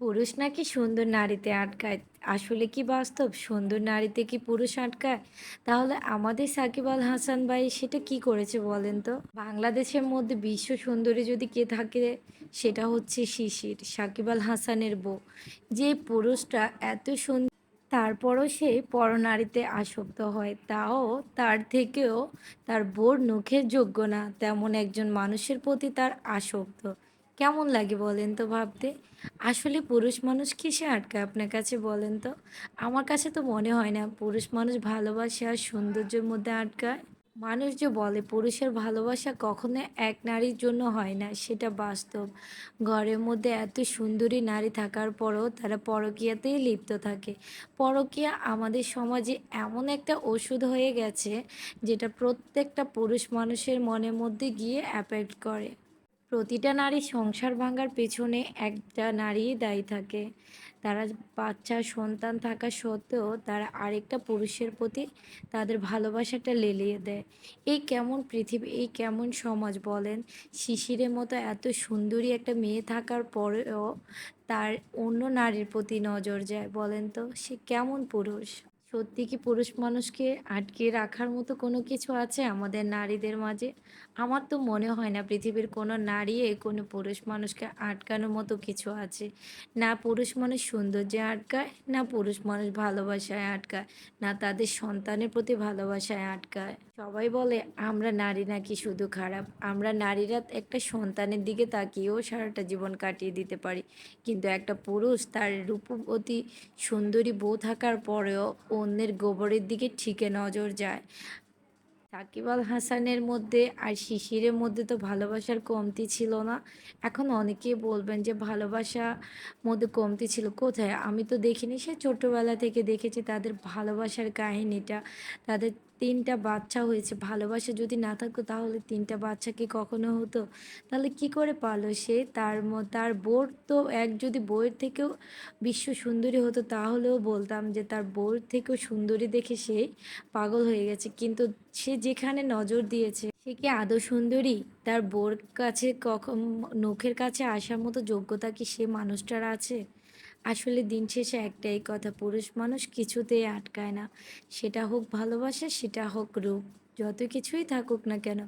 পুরুষ নাকি সুন্দর নারীতে আটকায়? আসলে কি বাস্তব? সুন্দর নারীতে কি পুরুষ আটকায়? তাহলে আমাদের সাকিব আল হাসান ভাই সেটা কি করেছে বলেন তো? বাংলাদেশের মধ্যে বিশ্ব সুন্দরী যদি কে থাকে, সেটা হচ্ছে শিশির, সাকিব আল হাসানের বউ। যে পুরুষটা এত সুন্দর তারপরও সে পরনারীতে আসক্ত হয়। তাও তার থেকেও তার বোর নখের যোগ্য না। তেমন একজন মানুষের প্রতি তার আসক্ত। কেমন লাগে বলেন তো ভাবতে? আসলে পুরুষ মানুষ কিসে আটকায় আপনার কাছে বলেন তো? আমার কাছে তো মনে হয় না পুরুষ মানুষ ভালোবাসে আর সৌন্দর্যের মধ্যে আটকায় মানুষ যে বলে পুরুষের ভালোবাসা কখনো এক নারীর জন্য হয় না, সেটা বাস্তব। ঘরের মধ্যে এত সুন্দরী নারী থাকার পরও তারা পরকীয়াতেই লিপ্ত থাকে। পরকীয়া আমাদের সমাজে এমন একটা ওষুধ হয়ে গেছে, যেটা প্রত্যেকটা পুরুষ মানুষের মনের মধ্যে গিয়ে অ্যাফেক্ট করে। প্রতিটা নারী সংসার ভাঙার পেছনে একটা নারীই দায়ী থাকে। তারা বাচ্চা, সন্তান থাকা সত্ত্বেও তারা আরেকটা পুরুষের প্রতি তাদের ভালোবাসাটা লেলিয়ে দেয়। এই কেমন পৃথিবী, এই কেমন সমাজ বলেন? শিশিরের মতো এত সুন্দরী একটা মেয়ে থাকার পরেও তার অন্য নারীর প্রতি নজর যায় বলেন তো? সে কেমন পুরুষ? সত্যি কি পুরুষ মানুষকে আটকে রাখার মতো কোনো কিছু আছে আমাদের নারীদের মাঝে? আমার তো মনে হয় না পৃথিবীর কোনো নারী কোনো পুরুষ মানুষকে আটকানোর মতো কিছু আছে। না পুরুষ মানুষ সৌন্দর্যে আটকায়, না পুরুষ মানুষ ভালোবাসায় আটকায়, না তাদের সন্তানের প্রতি ভালোবাসায় আটকায়। সবাই বলে, আমরা নারী নাকি শুধু খারাপ? আমরা নারীরা একটা সন্তানের দিকে তাকিয়েও সারাটা জীবন কাটিয়ে দিতে পারি। কিন্তু একটা পুরুষ তার রূপবতী সুন্দরী বউ থাকার পরেও অন্যের গোবরের দিকে ঠিকে নজর যায়। সাকিব আল হাসানের মধ্যে আর শিশিরের মধ্যে তো ভালোবাসার কমতি ছিল না। এখন অনেকেই বলবেন যে ভালোবাসা মধ্যে কমতি ছিল। কোথায়? আমি তো দেখিনি। সে ছোটোবেলা থেকে দেখেছি তাদের ভালোবাসার কাহিনীটা, তাদের তিনটা বাচ্চা হয়েছে, ভালোবাসা যদি না থাকতো তাহলে তিনটা বাচ্চা কি কখনো হতো? তাহলে কি করে পারল সে? তার তার বোর তো এক যদি বইয়ের থেকেও বিশ্ব সুন্দরী হতো তাহলেও বলতাম যে তার বউয়ের থেকেও সুন্দরী দেখে সে পাগল হয়ে গেছে। কিন্তু সে যেখানে নজর দিয়েছে, সে কি আদৌ সুন্দরী? তার বোর কাছে কখন নখের কাছে আসার মতো যোগ্যতা কি সে মানুষটার আছে? আসলে দিন শেষে একটাই কথা, পুরুষ মানুষ কিছুতেই আটকায় না। সেটা হোক ভালোবাসা, সেটা হোক রূপ, যত কিছুই থাকুক না কেন,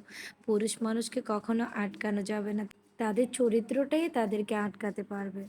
পুরুষ মানুষকে কখনো আটকানো যাবে না। তাদের চরিত্রটাই তাদেরকে আটকাতে পারবে।